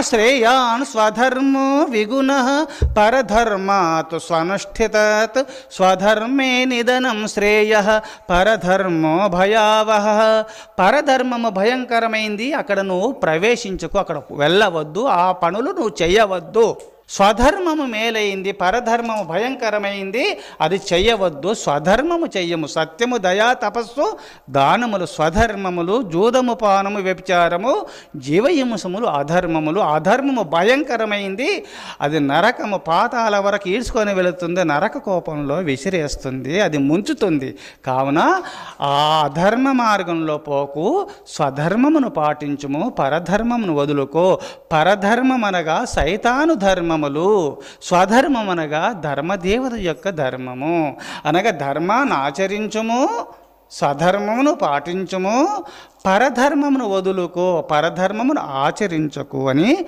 శ్రేయాన్ స్వధర్మో విగుణ పరధర్మాత్ స్వనుష్ఠితత్ స్వధర్మే నిధనం శ్రేయ పరధర్మో భయావహ. పరధర్మము భయంకరమైంది అక్కడ నువ్వు ప్రవేశించుకు అక్కడ వెళ్ళవద్దు ఆ పనులు నువ్వు చేయవద్దు. స్వధర్మము మేలైంది పరధర్మము భయంకరమైంది అది చెయ్యవద్దు స్వధర్మము చెయ్యము సత్యము దయా తపస్సు దానములు స్వధర్మములు జూదము పానము వ్యభిచారము జీవహింసములు అధర్మములు అధర్మము భయంకరమైంది అది నరకము పాతాల వరకు ఈడ్చుకొని వెళుతుంది నరక కోపంలో విసిరేస్తుంది అది ముంచుతుంది. కావున ఆ అధర్మ మార్గంలో పోకు స్వధర్మమును పాటించుము పరధర్మమును వదులుకో పరధర్మం అనగా సైతాను ధర్మములు స్వధర్మం అనగా ధర్మదేవత యొక్క ధర్మము. అనగా ధర్మాన్ని ఆచరించము స్వధర్మమును పాటించము పరధర్మమును వదులుకో పరధర్మమును ఆచరించకు అని